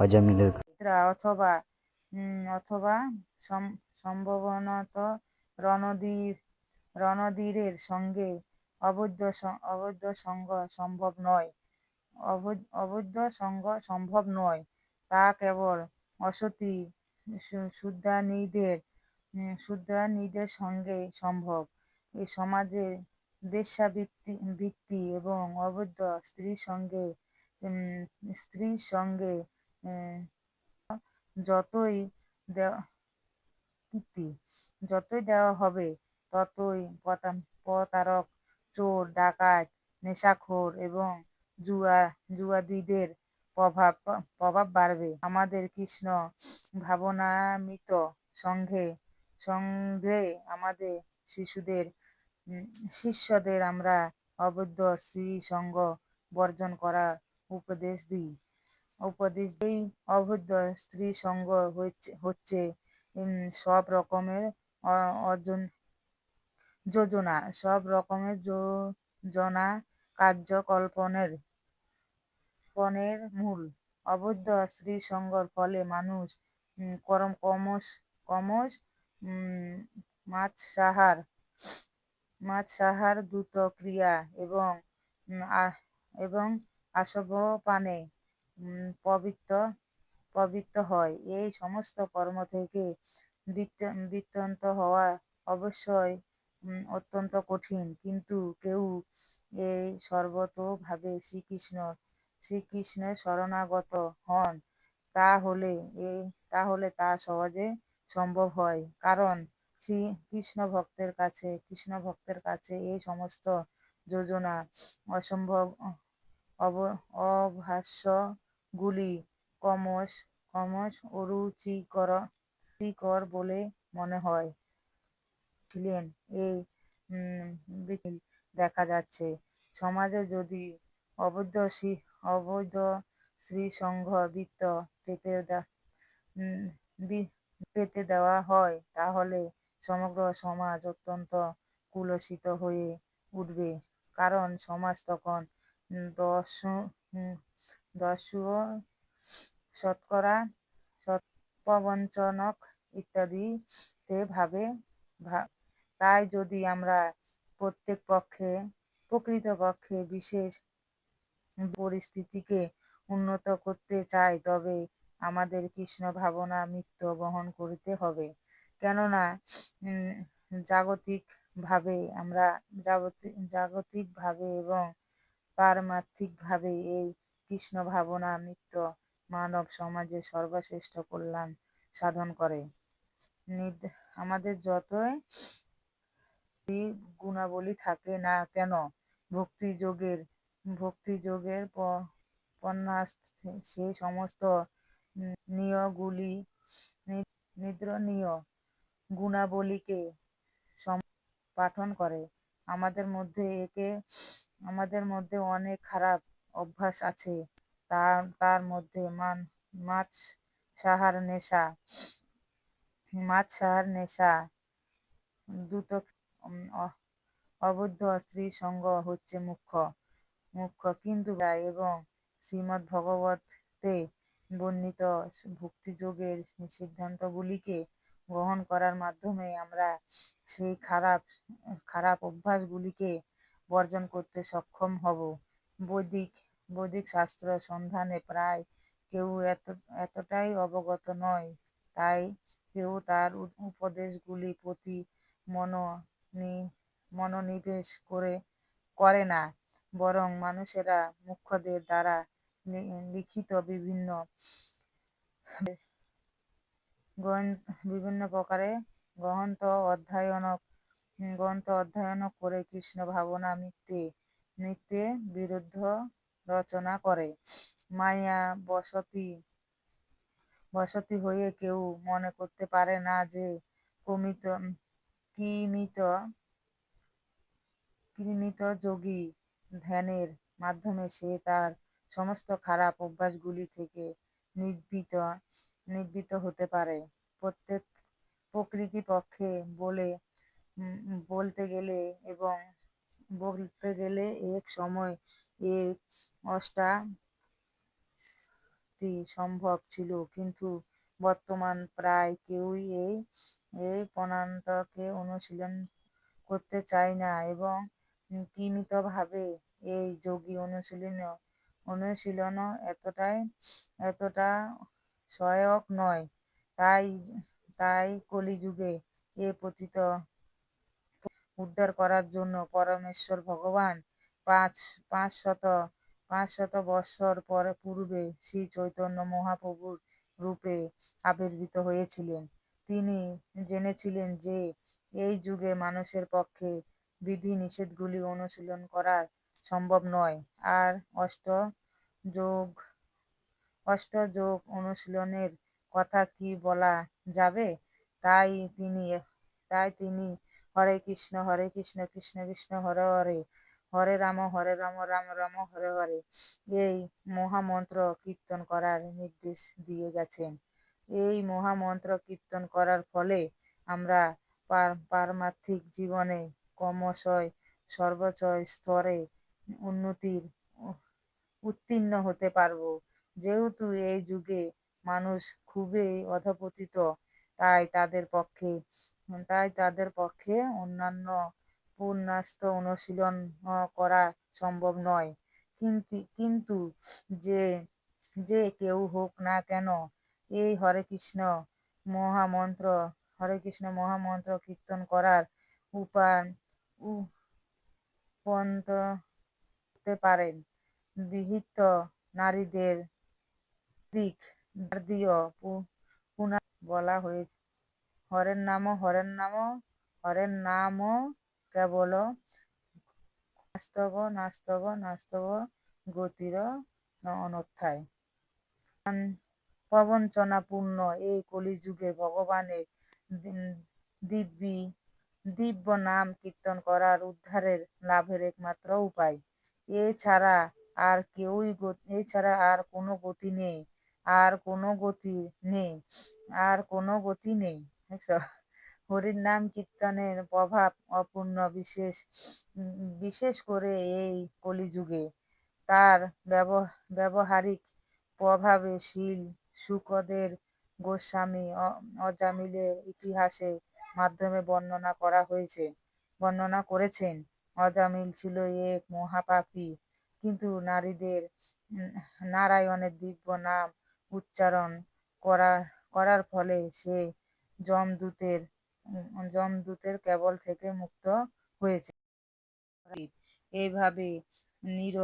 আজামিলের অথবা অথবা সম্ভবনত রণধীর, রণধীরের সঙ্গে অবৈধ অবৈধ সঙ্গ সম্ভব নয়। অবৈধ সঙ্গ সম্ভব নয়। তা কেবল অসতী শুদ্ধানীদের শুদ্ধানীদের সঙ্গে সম্ভব। এই সমাজে বেশ্যাবৃত্তি ভিত্তি এবং অবৈধ স্ত্রীর সঙ্গে স্ত্রীর সঙ্গে যতই দেওয়া যতই দেওয়া হবে, ততই প্রতারক, চোর, ডাকাত, নেশাখোর এবং জুয়া, জুয়াদিদের প্রভাব প্রভাব বাড়বে। আমাদের কৃষ্ণ ভাবনামৃত সঙ্গে সঙ্গে আমাদের শিশুদের শিষ্যদের আমরা অবৈধ স্ত্রী সঙ্গ বর্জন করার উপদেশ দিই। উপদেশ দিই অবৈধ স্ত্রী সঙ্গ হচ্ছে সব রকমের অর্জন যোজনা সব রকমের যোজনা কার্যকল্পনের পণের মূল। অবৈধ স্ত্রী সঙ্গর ফলে মানুষ করম ক্রমশ ক্রমশ সাহার মাছ সাহার দ্রুত ক্রিয়া এবং এবং আসবপানে উম, পবিত্র পবিত্র হয়। এই সমস্ত কর্ম থেকে বৃত্ত- বৃত্তান্ত হওয়া অবশ্যই অত্যন্ত কঠিন। কিন্তু কেউ এই সর্বতোভাবে শ্রীকৃষ্ণ, শ্রীকৃষ্ণের শরণাগত হন, তাহলে এই তাহলে তা সহজে সম্ভব হয়। কারণ শ্রী কৃষ্ণ ভক্তের কাছে, কৃষ্ণ ভক্তের কাছে এই সমস্ত যোজনা অসম্ভব, অব অভাষ্যগুলি ক্রমশ ক্রমশ অরুচিকর রুচিকর বলে মনে হয়। ছিলেন এই দেখা যাচ্ছে। সমাজে যদি অবৈধ অবৈধ শ্রীসংঘ বৃত্ত পেতে পেতে দেওয়া হয়, তাহলে সমগ্র সমাজ অত্যন্ত কুলসিত হয়ে উঠবে। কারণ সমাজ তখন দশ দস্যু শতকরা প্রবঞ্চনক ইত্যাদিতে ভাবে তাই যদি আমরা প্রত্যেক পক্ষে প্রকৃতপক্ষে বিশেষ পরিস্থিতিকে উন্নত করতে চাই তবে আমাদের কৃষ্ণ ভাবনা মৃত্যু বহন করিতে হবে। কেননা উম, জাগতিক ভাবে আমরা জাগতিক জাগতিক ভাবে এবং পারমার্থিক ভাবে এই কৃষ্ণ ভাবনা মৃত্য মানব সমাজে সর্বশ্রেষ্ঠ কল্যাণ সাধন করে। আমাদের যতই গুণাবলী থাকে না কেন ভক্তি যোগের ভক্তি পন্যাস সেই সমস্ত নিয়গুলি নি- নিদ্রণীয় গুণাবলীকে পাঠন করে। আমাদের মধ্যে একে আমাদের মধ্যে অনেক খারাপ অভ্যাস আছে। তার তার মধ্যে মান, মাছ সাহার নেশা, মাছ সাহার নেশা দ্রুত অবৈধ স্ত্রী সঙ্গ হচ্ছে মুখ্য মুখ্য কিন্তু এবং শ্রীমদ্ ভগবতে বর্ণিত ভক্তিযোগের সিদ্ধান্তগুলিকে গ্রহণ করার মাধ্যমে আমরা সেই খারাপ খারাপ অভ্যাসগুলিকে বর্জন করতে সক্ষম হব। বৈদিক বৈদিক শাস্ত্র সন্ধানে প্রায় কেউ এত, এতটাই অবগত নয়। তাই কেউ তার উপদেশগুলি প্রতি মনোনি মনোনিবেশ করে করে না। বরং মানুষেরা মুখ্যদের দ্বারা লিখিত বিভিন্ন বিভিন্ন প্রকারে গ্রন্থ অধ্যয়ন গ্রন্থ অধ্যয়ন করে কৃষ্ণ ভাবনা মিথ্যে মিথ্যে বিরুদ্ধ রচনা করে। মায়া বসতি বসতি হয়ে কেউ মনে করতে পারে না যে কমিত কিমিত কৃমিত যোগী ধ্যানের মাধ্যমে সে তার সমস্ত খারাপ অভ্যাসগুলি থেকে নির্বীত নির্বীত হতে পারে। প্রত্যেক প্রকৃতিপক্ষে বলে উম, বলতে গেলে এবং বলতে গেলে এক সময় এক অষ্টা সত্যি সম্ভব ছিল, কিন্তু বর্তমান প্রায় কেউই এই এই প্রণান্তকে অনুশীলন করতে চায় না এবং ভাবে এই যোগী অনুশীলন অনুশীলনও এতটাই, এতটা সহায়ক নয়। তাই তাই কলিযুগে এ পতিত উদ্ধার করার জন্য পরমেশ্বর ভগবান পাঁচ পাঁচশত পাঁচশত বৎসর পরে পূর্বে শ্রী চৈতন্য মহাপ্রভুর রূপে আবির্ভূত হয়েছিলেন। তিনি জেনেছিলেন যে এই যুগে মানুষের পক্ষে বিধি নিষেধগুলি অনুশীলন করা সম্ভব নয়। আর অষ্ট যোগ অষ্টযোগ অনুশীলনের কথা কি বলা যাবে? তাই তিনি তাই তিনি হরে কৃষ্ণ হরে কৃষ্ণ কৃষ্ণ কৃষ্ণ, হরে হরে। হরে রাম হরে রাম রাম রাম, হরে হরে। এই মহামন্ত্র কীর্তন করার নির্দেশ দিয়ে গেছেন। এই মহামন্ত্র কীর্তন করার ফলে আমরা পারমার্থিক জীবনে ক্রমশই সর্বোচ্চ স্তরে উন্নতির উত্তীর্ণ হতে পারব। যেহেতু এই যুগে মানুষ খুবই অধপতিত, তাই তাদের পক্ষে তাই তাদের পক্ষে অন্যান্য পুণ্যাস্ত অনুশীলন করা সম্ভব নয়। কিন্তু কিন্তু যে যে কেউ হোক না কেন, এই হরে কৃষ্ণ মহামন্ত্র, হরে কৃষ্ণ মহামন্ত্র কীর্তন করার উপায় পারেন। বিহিত নারীদের দিক বলা হয়ে হরের নাম হরের নাম হরের নাম কেবল নাস্তব নাস্তব নাস্তব, গতির অনর্থায় প্রবঞ্চনাপূর্ণ এই কলিযুগে ভগবানের দিব্যি, দিব্য নাম কীর্তন করার উদ্ধারের লাভের একমাত্র উপায়। এছাড়া আর কেউই এছাড়া আর কোনো গতি নেই, আর কোনো গতি নেই, আর কোনো গতি নেই। হরির নাম কীর্তনের প্রভাব অপূর্ণ, বিশেষ বিশেষ করে এই কলিযুগে। তার ব্যবহারিক প্রভাবে শীল শুকদের গোস্বামী অজামিলের ইতিহাসে মাধ্যমে বর্ণনা করা হয়েছে, বর্ণনা করেছেন। অজামিল ছিল এক মহাপাপী, কিন্তু নারীদের নারায়ণের দিব্য নাম উচ্চারণ করা করার ফলে সে যমদূতের যমদূতের কেবল থেকে মুক্ত হয়েছে। এইভাবে নির,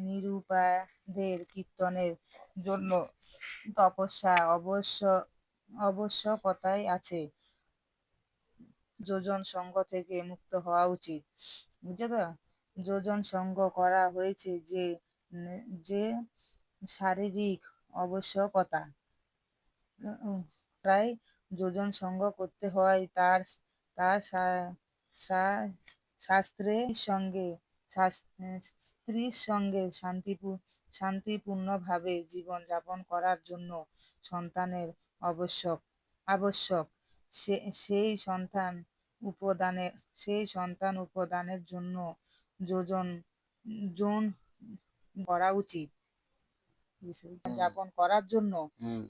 নিরুপাদের কীর্তনের জন্য তপস্যা অবশ্য আবশ্যকতাই আছে। যোজন সঙ্গ থেকে মুক্ত হওয়া উচিত। বুঝতে তো? যোজন সঙ্গ করা হয়েছে যে যে শারীরিক আবশ্যকতা প্রায় যোজন সঙ্গ করতে হয় তার তার শাস্ত্রের সঙ্গে স্ত্রীর সঙ্গে শান্তিপূ শান্তিপূর্ণভাবে জীবন যাপন করার জন্য সন্তানের আবশ্যক আবশ্যক। সেই সন্তান উপাদানের সেই সন্তান উপাদানের জন্য যোজন জোন করা উচিত। যাপন করার জন্য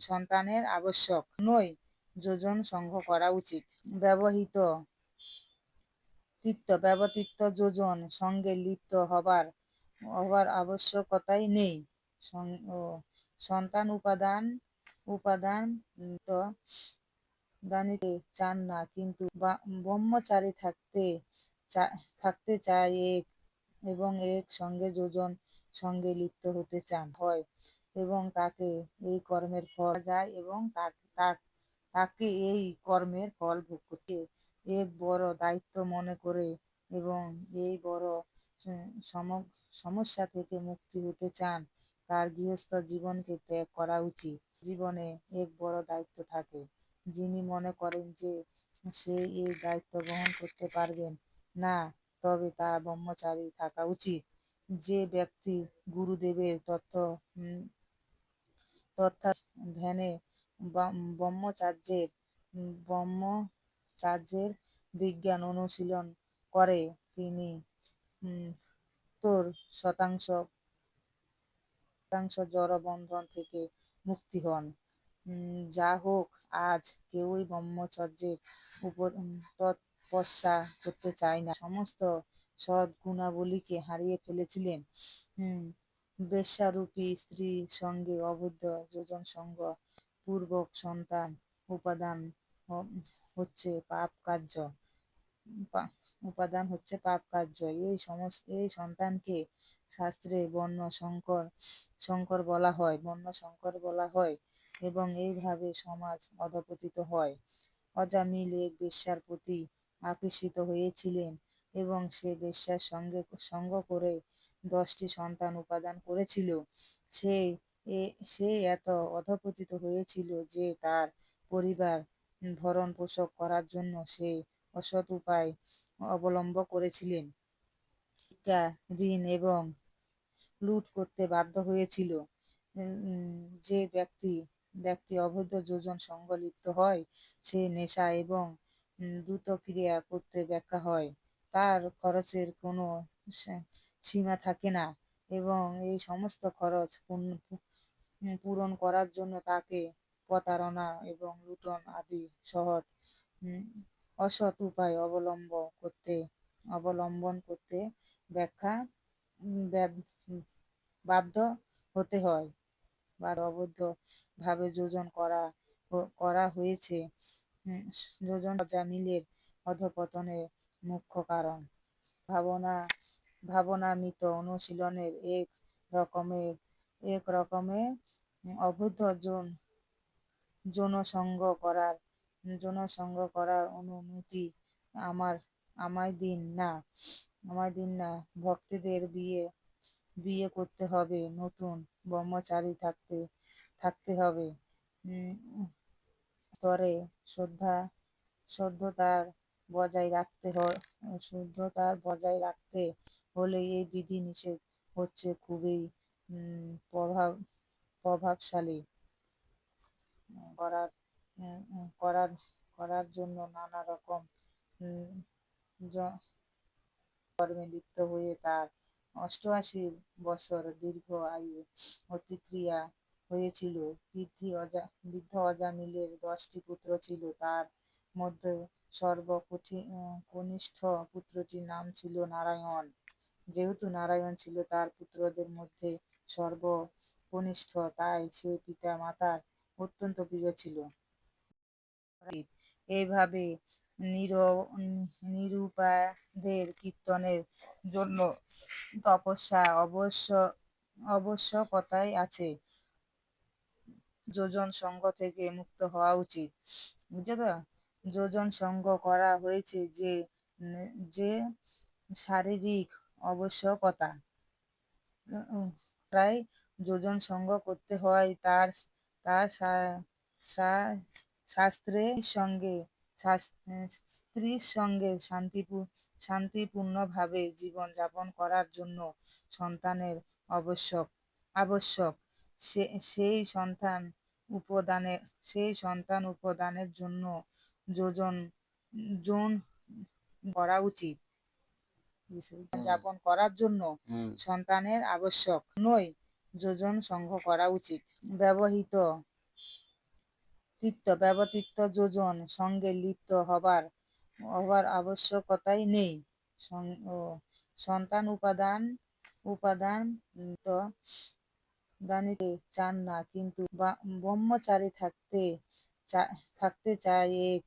সন্তানের আবশ্যক। নয় যোজন সংঘ করা উচিত। ব্যবহৃত তীর্থ ব্যবতীর্থ যোজন সঙ্গে লিপ্ত হবার হবার আবশ্যকতাই নেই। সন্তান উপাদান উপাদান তো দানিতে চান না, কিন্তু ব্রহ্মচারী থাকতে থাকতে চায় এক এবং এক সঙ্গে যোজন সঙ্গে লিপ্ত হতে চান হয় এবং তাকে এই কর্মের ফল যায় এবং তাকে এই কর্মের ফল ভোগ করতে এক বড় দায়িত্ব মনে করে এবং এই বড় সমস্যা থেকে মুক্তি হতে চান, তার গৃহস্থ জীবনকে ত্যাগ করা উচিত। জীবনে এক বড় দায়িত্ব থাকে। যিনি মনে করেন যে সে এই দায়িত্ব গ্রহণ করতে পারবেন না, তবে তা ব্রহ্মচারী থাকা উচিত। যে ব্যক্তি গুরুদেবের তথ্য তথা ধ্যানে ব্রহ্মচার্যের ব্রহ্মচার্যের বিজ্ঞান অনুশীলন করে তিনি তোর শতাংশ একাংশ জড়বন্ধন থেকে মুক্তি হন। যা হোক আজ কেউই ব্রহ্মচর্যের উপর উম, তপস্যা করতে চায় না। সমস্ত সৎ গুণাবলীকে হারিয়ে ফেলেছিলেন। বেশ্যারূপী স্ত্রী সঙ্গে অবৈধ যোজন সঙ্গ পূর্বক সন্তান উপাদান হচ্ছে পাপ কার্য। উপাদান হচ্ছে পাপ কার্য। এই সমস্ত, এই সন্তানকে শাস্ত্রে বর্ণ শঙ্কর শঙ্কর বলা হয়, বর্ণ শঙ্কর বলা হয় এবং এইভাবে সমাজ অধপতিত হয়। অজামিল এক বেশ্যার প্রতি আকর্ষিত হয়েছিলেন এবং সে বেশ্যার সঙ্গে, সঙ্গ করে দশটি সন্তান উপাদান করেছিল। সে এ- সে এত অধপতিত হয়েছিল যে তার পরিবার ভরণ পোষণ করার জন্য সে অসৎ উপায় অবলম্ব করেছিলেন। ভিক্ষা, ঋণ এবং লুট করতে বাধ্য হয়েছিল। যে ব্যক্তি ব্যক্তি অবৈধ যোজন সঙ্গ লিপ্ত হয় সে নেশা এবং দ্রুত ক্রিয়া করতে ব্যাখ্যা হয়। তার খরচের কোনো সীমা থাকে না এবং এই সমস্ত খরচ পূর্ণ- করার জন্য তাকে প্রতারণা এবং লুটন আদি সহজ অসৎ উপায় অবলম্ব করতে, অবলম্বন করতে ব্যাখ্যা বাধ্য হতে হয়। বা অবৈধ ভাবে যোজন করা করা হয়েছে। যোজন জামিলের অধপতনের মুখ্য কারণ। ভাবনা, ভাবনামিত অনুশীলনের এক রকমের এক রকমের অবৈধ যৌন, যৌনসঙ্গ করার যৌনসঙ্গ করার অনুমতি আমার, আমায় দিন না, আমায় দিন না। ভক্তদের বিয়ে বিয়ে করতে হবে, নতুন ব্রহ্মচারী থাকতে থাকতে হবে। তরে শ্রদ্ধা শুদ্ধতার বজায় রাখতে শুদ্ধতার বজায় রাখতে হলে এই বিধি নিষেধ হচ্ছে খুবই প্রভাব, প্রভাবশালী করার করার করার জন্য নানা রকম কর্মে লিপ্ত হয়ে তার অষ্টআশি বছর দীর্ঘ আয়ু অতিক্রিয়া হয়েছিল। বৃদ্ধি অজা, বৃদ্ধ অজামিলের দশটি পুত্র ছিল। তার মধ্যে সর্বকঠি কনিষ্ঠ পুত্রটির নাম ছিল নারায়ণ। যেহেতু নারায়ণ ছিল, তার পুত্রদের মধ্যে সর্বকনিষ্ঠ, তাই সে পিতা মাতার অত্যন্ত প্রিয় ছিল। এইভাবে নির, নিরুপাদের কীর্তনের জন্য তপস্যা অবশ্য, আবশ্যকতাই আছে। যোজন সঙ্গ থেকে মুক্ত হওয়া উচিত। বুঝছ তো? যোজন সঙ্গ করা হয়েছে যে যে শারীরিক আবশ্যকতা। প্রায় যোজন সঙ্গ করতে হয় তার তার শাস্ত্রের সঙ্গে স্ত্রীর সঙ্গে শান্তিপূ, শান্তিপূর্ণভাবে জীবন যাপন করার জন্য সন্তানের আবশ্যক আবশ্যক। সেই সন্তান উপাদানের সেই সন্তান উপাদানের জন্য যোজন জোন করা উচিত। যাপন করার জন্য সন্তানের আবশ্যক নয়। যোজন সংঘ করা উচিত। ব্যবহৃত তিক্ত ব্যবহৃত যোজন সঙ্গে লিপ্ত হবার হবার আবশ্যকতাই নেই। সন্তান উপাদান উপাদান তো দানিতে চান না কিন্তু ব্রহ্মচারী থাকতে থাকতে চায় এক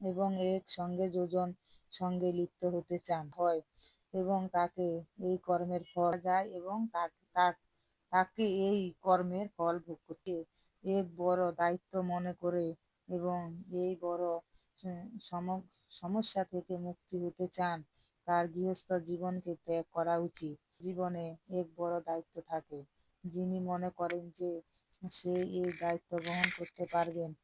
এবং এক সঙ্গে যোজন সঙ্গে লিপ্ত হতে চান। হয়। এবং তাকে এই কর্মের ফল যায় এবং তাকে এই কর্মের ফল ভোগ করতে। এক বড় দায়িত্ব মনে করে এবং এই বড় সম- সমস্যা থেকে মুক্তি হতে চান, তার গৃহস্থ জীবনকে ত্যাগ করা উচিত। জীবনে এক বড় দায়িত্ব থাকে। যিনি মনে করেন যে সে এই দায়িত্ব গ্রহণ করতে পারবেন